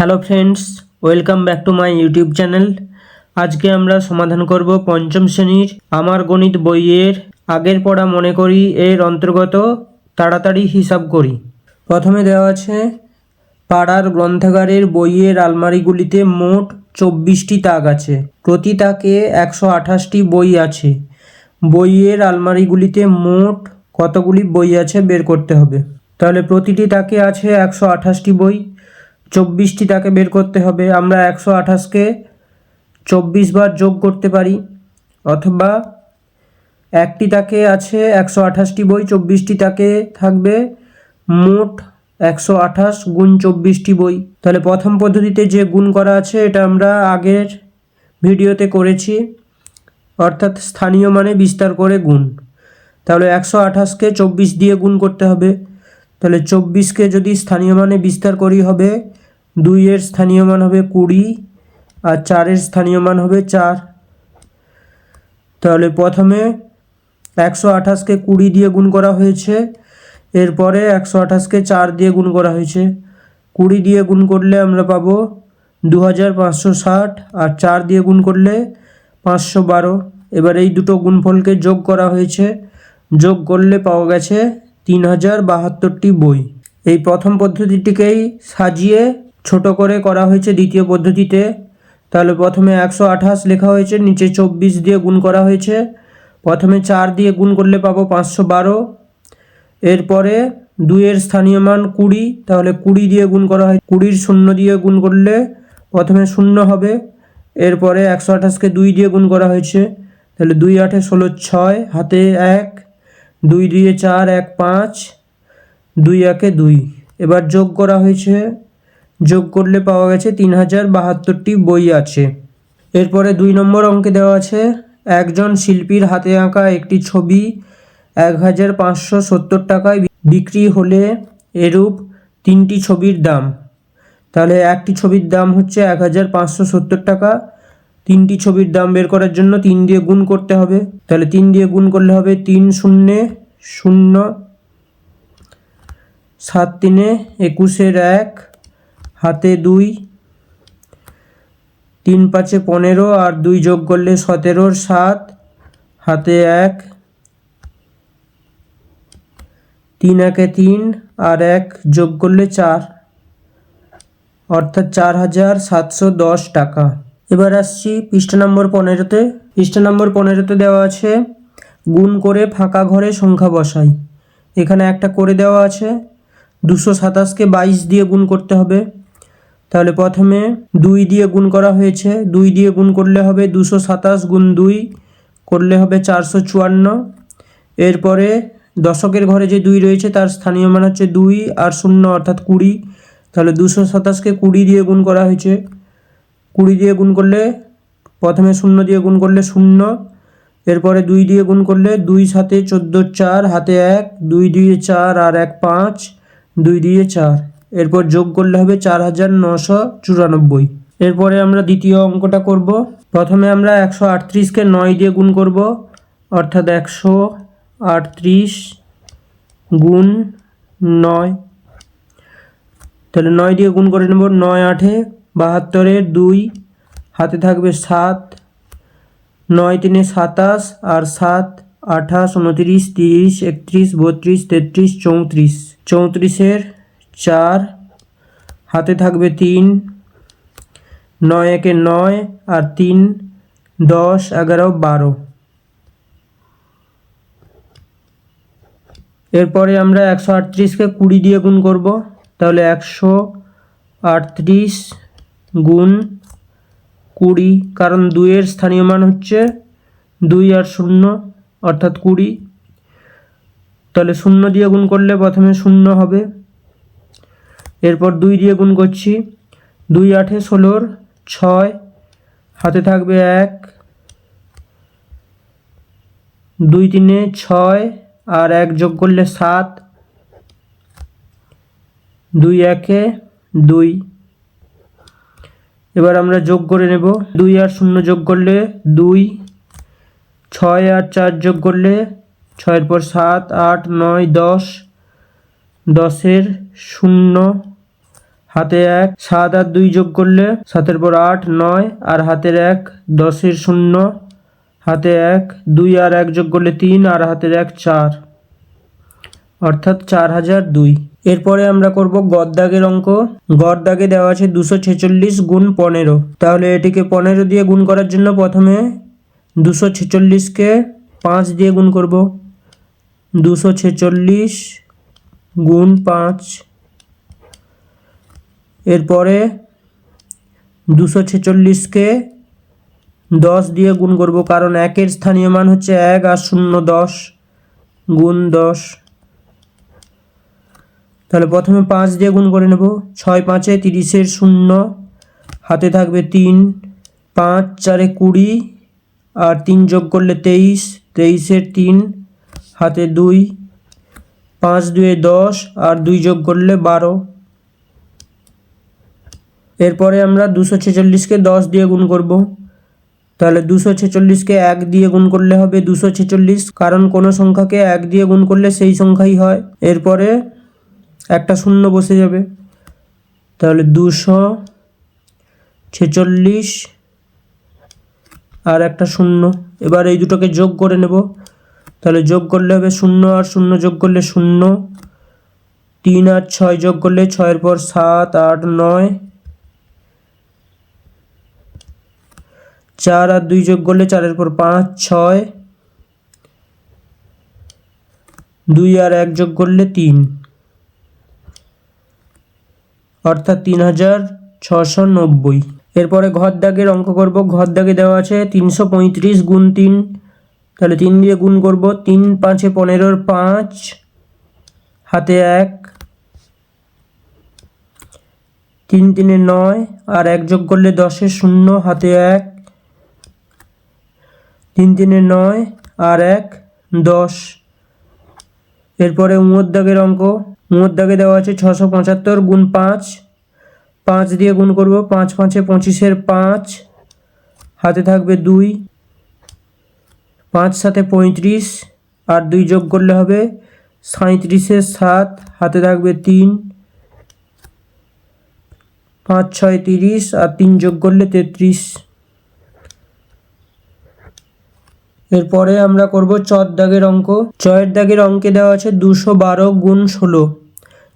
Hello friends welcome back to my YouTube channel আজকে আমরা সমাধান করব পঞ্চম শ্রেণির আমার গণিত বইয়ের আগের পড়া মনে করি এর অন্তর্গত তাড়াতাড়ি হিসাব করি। প্রথমে দেওয়া আছে, পাড়ার গ্রন্থাগারের বইয়ের আলমারিগুলিতে মোট চব্বিশটি তাক আছে। প্রতি তাকে একশো আঠাশটি বই আছে। বইয়ের আলমারিগুলিতে মোট কতগুলি বই আছে বের করতে হবে। তাহলে প্রতিটি তাকে আছে একশো আঠাশটি বই। চব্বিশটি তাকে বের করতে হবে। আমরা একশো আঠাশকে চব্বিশ বার যোগ করতে পারি, অথবা একটি তাকে আছে একশো আঠাশটি বই, চব্বিশটি তাকে থাকবে মোট একশো আঠাশ গুণ চব্বিশটি বই। তাহলে প্রথম পদ্ধতিতে যে গুণ করা আছে, এটা আমরা আগের ভিডিওতে করেছি, অর্থাৎ স্থানীয় মানে বিস্তার করে গুণ। তাহলে একশো আঠাশকে চব্বিশ দিয়ে গুণ করতে হবে। তাহলে চব্বিশকে যদি স্থানীয় মানে বিস্তার করি হবে দুইয়ের স্থানীয় মান হবে কুড়ি আর চারের স্থানীয় মান হবে চার। তাহলে প্রথমে একশো আঠাশকে কুড়ি দিয়ে গুণ করা হয়েছে, এরপরে একশো আঠাশকে চার দিয়ে গুণ করা হয়েছে। কুড়ি দিয়ে গুণ করলে আমরা পাবো দু হাজার পাঁচশো ষাট আর চার দিয়ে গুণ করলে পাঁচশো বারো। এবার এই দুটো গুণফলকে যোগ করা হয়েছে, যোগ করলে পাওয়া গেছে তিন হাজার বাহাত্তরটি বই। এই প্রথম পদ্ধতিটিকেই সাজিয়ে ছোট করে করা হয়েছে দ্বিতীয় পদ্ধতিতে। তাহলে প্রথমে একশো আঠাশ লেখা হয়েছে, নিচে চব্বিশ দিয়ে গুণ করা হয়েছে। প্রথমে চার দিয়ে গুণ করলে পাবো পাঁচশো বারো। এরপরে দুইয়ের স্থানীয় মান কুড়ি, তাহলে কুড়ি দিয়ে গুণ করা হয়, কুড়ির শূন্য দিয়ে গুণ করলে প্রথমে শূন্য হবে। এরপরে একশো আঠাশকে দুই দিয়ে গুণ করা হয়েছে, তাহলে দুই আঠে ষোলো ছয়, হাতে এক, দুই দুইয়ে চার এক পাঁচ, দুই একে দুই। এবার যোগ করা হয়েছে যোগ করলে পাওয়া গেছে তিন হাজার বাহাত্তরটি বই আছে। এরপরে দুই নম্বর অঙ্কে দেওয়া আছে, একজন শিল্পীর হাতে আঁকা একটি ছবি এক হাজার পাঁচশো সত্তর টাকায় বিক্রি হলে এরূপ তিনটি ছবির দাম। তাহলে একটি ছবির দাম হচ্ছে এক হাজার পাঁচশো সত্তর টাকা। তিনটি ছবির দাম বের করার জন্য তিন দিয়ে গুণ করতে হবে। তাহলে তিন দিয়ে গুণ করলে হবে তিন শূন্যে শূন্য, সাত তিনে একুশের এক হাতে দুই, তিন পাঁচে পনেরো আর দুই যোগ করলে সতেরোর সাত, হাতে এক, তিন একে তিন আর এক যোগ করলে চার। অর্থাৎ চার হাজার সাতশো দশ টাকা। এবার আসছি পৃষ্ঠা নম্বর পনেরোতে। পৃষ্ঠা নম্বর পনেরোতে দেওয়া আছে, গুণ করে ফাঁকা ঘরে সংখ্যা বসাই। এখানে একটা করে দেওয়া আছে, দুশো সাতাশকে বাইশ দিয়ে গুণ করতে হবে। তাহলে প্রথমে দুই দিয়ে গুণ করা হয়েছে। দুই দিয়ে গুণ করলে হবে দুশো সাতাশ গুণ দুই, করলে হবে চারশো চুয়ান্ন। এরপরে দশকের ঘরে যে দুই রয়েছে, তার স্থানীয় মান হচ্ছে দুই আর শূন্য অর্থাৎ কুড়ি। তাহলে দুশো সাতাশকে কুড়ি দিয়ে গুণ করা হয়েছে। কুড়ি দিয়ে গুণ করলে, প্রথমে শূন্য দিয়ে গুণ করলে শূন্য। এরপরে দুই দিয়ে গুণ করলে দুই সাথে চোদ্দ চার, হাতে এক, দুই দিয়ে চার আর এক পাঁচ, দুই দিয়ে চার। এরপর যোগ করলে হবে চার হাজার নশো চুরানব্বই। এরপরে আমরা দ্বিতীয় অঙ্কটা করব। প্রথমে আমরা একশো আটত্রিশকে নয় দিয়ে গুণ করব, অর্থাৎ একশো আটত্রিশ গুণ নয়। তাহলে নয় দিয়ে গুণ করে নেব নয় আঠে বাহাত্তরের দুই, হাতে থাকবে সাত, নয় তিনে সাতাশ, আর সাত আঠাশ, উনত্রিশ, তিরিশ, একত্রিশ, বত্রিশ, তেত্রিশ, চৌত্রিশ। চৌত্রিশের চার, হাতে থাকবে তিন, নয় একে নয় আর তিন, দশ, এগারো, বারো। এরপরে আমরা একশো আটত্রিশকে কুড়ি দিয়ে গুণ করব, তাহলে একশো আটত্রিশ গুণ কুড়ি, কারণ দুইয়ের স্থানীয় মান হচ্ছে দুই আর শূন্য, অর্থাৎ কুড়ি। তাহলে শূন্য দিয়ে গুণ করলে প্রথমে শূন্য হবে। এরপর দুই দিয়ে গুণ করছি। দুই আঠে ষোলোর ছয়, হাতে থাকবে এক। দুই তিনে ছয় আর এক যোগ করলে সাত। দুই একে দুই। এবার আমরা যোগ করে নেব। দুই আর শূন্য যোগ করলে দুই। ছয় আর চার যোগ করলে ছয়ের পর সাত, আট, নয়, দশ। দশের শূন্য। হাতে এক, সাত আর দুই যোগ করলে সাতের পর আট, নয় আর হাতের এক, দশের শূন্য। হাতে এক, দুই আর এক যোগ করলে তিন আর হাতের এক, চার। অর্থাৎ চার হাজার দুই। এরপরে আমরা করব গদ্দাগের অঙ্ক। গদ্দাগে দেওয়া আছে দুশো ছেচল্লিশ গুণ পনেরো। তাহলে এটিকে পনেরো দিয়ে গুণ করার জন্য প্রথমে দুশো ছেচল্লিশকে পাঁচ দিয়ে গুণ করব। দুশো ছেচল্লিশ গুণ পাঁচ। এরপরে দুশো ছেচল্লিশকে দশ দিয়ে গুণ করব, কারণ একের স্থানীয় মান হচ্ছে এক আর শূন্য দশ গুণ দশ। তাহলে প্রথমে পাঁচ দিয়ে গুণ করে নেব, ছয় পাঁচে তিরিশের শূন্য, হাতে থাকবে তিন, পাঁচ চারে কুড়ি, আর তিন যোগ করলে তেইশ, তেইশের তিন, হাতে দুই, পাঁচ দুয়ে দশ, আর দুই যোগ করলে বারো। এরপরে আমরা দুশো ছেচল্লিশকে দশ দিয়ে গুণ করব। তাহলে দুশো ছেচল্লিশকে এক দিয়ে গুণ করলে হবে দুশো ছেচল্লিশ, কারণ কোনো সংখ্যাকে এক দিয়ে গুণ করলে সেই সংখ্যাই হয়। এরপরে একটা শূন্য বসে যাবে। তাহলে দুশো ছেচল্লিশ আর একটা শূন্য। এবার এই দুটোকে যোগ করে নেব। তাহলে যোগ করলে হবে শূন্য আর শূন্য যোগ করলে শূন্য। তিন আর ছয় যোগ করলে ছয়ের পর সাত, আট, নয়। চার আর দুই যোগ করলে চারের পর পাঁচ, ছয়। দুই আর এক যোগ করলে তিন। অর্থাৎ তিন হাজার ছশো নব্বই। এরপরে ঘর দাগের অঙ্ক করব। ঘর দাগে দেওয়া আছে তিনশো পঁয়ত্রিশ গুণ তিন। তাহলে তিন দিয়ে গুণ করব। তিন পাঁচে পনেরোর পাঁচ, হাতে এক। তিন তিনে নয় আর এক যোগ করলে দশের শূন্য, হাতে এক। তিন তিনে নয় আর এক, দশ। এরপরে দাগের অঙ্ক। দাগে দেওয়া আছে ছশো পঁচাত্তর গুণ পাঁচ। পাঁচ দিয়ে গুণ করব, পাঁচ পাঁচে পঁচিশের পাঁচ। হাতে থাকবে দুই। পাঁচ সাথে পঁয়ত্রিশ। আর দুই যোগ করলে হবে সাঁত্রিশের সাত। হাতে থাকবে তিন। পাঁচ, ছয়, তিরিশ। আর তিন যোগ করলে তেত্রিশ। এরপরে আমরা করব চর দাগের অঙ্ক। চয়ের দাগের অঙ্কে দেওয়া আছে দুশো বারো গুণ ষোলো।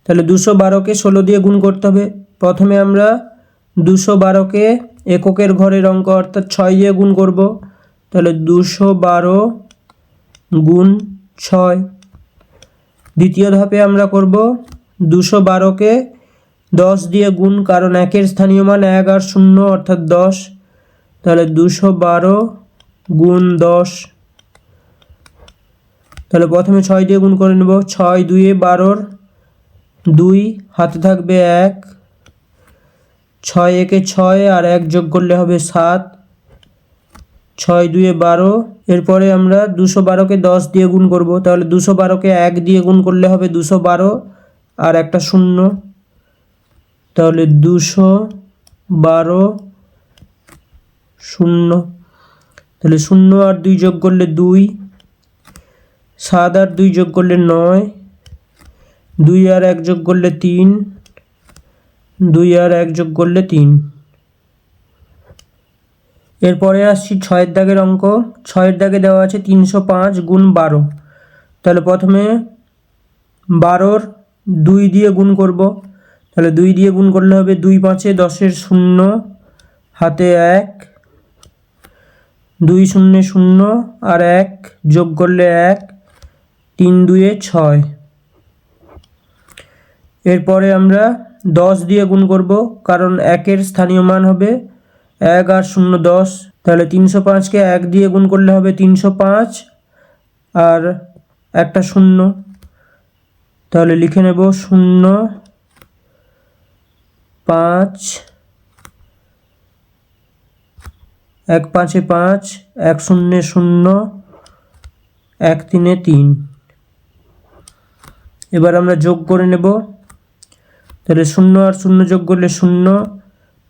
তাহলে দুশো বারোকে ষোলো দিয়ে গুণ করতে হবে। প্রথমে আমরা দুশো বারোকে এককের ঘরের অঙ্ক অর্থাৎ ছয় দিয়ে গুণ করব। তাহলে দুশো বারো গুণ ছয়। দ্বিতীয় ধাপে আমরা করব দুশো বারোকে দশ দিয়ে গুণ, কারণ একের স্থানীয় মান এক আর শূন্য, অর্থাৎ দশ। তাহলে দুশো বারো গুণ দশ। তাহলে প্রথমে ছয় দিয়ে গুণ করে নেব। ছয় দুয়ে বারোর দুই, হাতে থাকবে এক। ছয় একে ছয় আর এক যোগ করলে হবে সাত। ছয় দুয়ে বারো, এরপরে আমরা দুশো বারোকে দশ দিয়ে গুণ করব। তাহলে দুশো বারোকে এক দিয়ে গুণ করলে হবে দুশো বারো আর একটা শূন্য। তাহলে দুশো বারো শূন্য। তাহলে শূন্য আর দুই যোগ করলে দুই, সাত আর দুই যোগ করলে নয়, দুই আর এক যোগ করলে তিন, দুই আর এক যোগ করলে তিন। এরপরে আসছি ছয়ের দাগের অঙ্ক। ছয়ের দাগে দেওয়া আছে তিনশো পাঁচ গুণ বারো। তাহলে প্রথমে বারোর দুই দিয়ে গুণ করব। তাহলে দুই দিয়ে গুণ করলে হবে দুই পাঁচে দশের শূন্য, হাতে এক দুই শূন্য শূন্য আর এক যোগ করলে এক, তিন দুয়ে ছয়। এরপরে আমরা দশ দিয়ে গুণ করব, কারণ একের স্থানীয় মান হবে এক আর শূন্য দশ। তাহলে তিনশো পাঁচকে এক দিয়ে গুণ করলে হবে তিনশো পাঁচ আর একটা শূন্য। তাহলে লিখে নেব শূন্য পাঁচ এক পাঁচে পাঁচ, এক শূন্যে শূন্য, এক তিনে তিন। এবার আমরা যোগ করে নেব। তাহলে শূন্য আর শূন্য যোগ করলে শূন্য,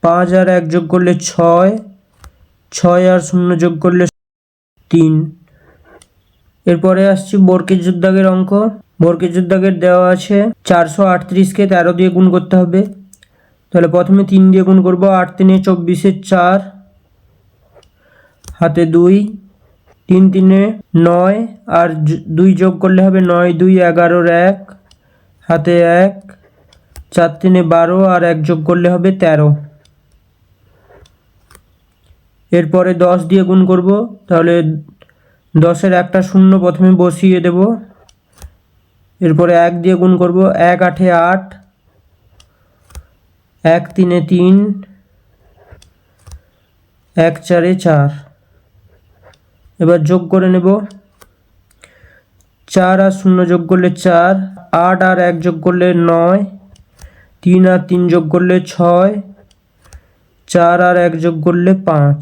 পাঁচ আর এক যোগ করলে ছয় ছয় আর শূন্য যোগ করলে তিন। এরপরে আসছি বর্কের যোদ্ধাগের অঙ্ক। বর্কের যোদ্ধাগের দেওয়া আছে চারশো আটত্রিশকে তেরো দিয়ে গুণ করতে হবে। তাহলে প্রথমে তিন দিয়ে গুণ করব, আট তিনে চব্বিশের চার হাতে দুই, তিন, তিনে নয়, আর দুই যোগ করলে হবে নয়, দুই, এগারোর এক। হাতে এক, চার, তিনে বারো, আর এক যোগ করলে হবে তেরো। এরপরে দশ দিয়ে গুণ করব, তাহলে দশের একটা শূন্য প্রথমে বসিয়ে দেব। এরপরে এক দিয়ে গুণ করব, এক আঠে আট। এক, তিনে তিন। এক, চারে চার। এবার যোগ করে নেব। চার আর শূন্য যোগ করলে চার, আট আর এক যোগ করলে নয়, তিন আর তিন যোগ করলে ছয়, চার আর এক যোগ করলে পাঁচ।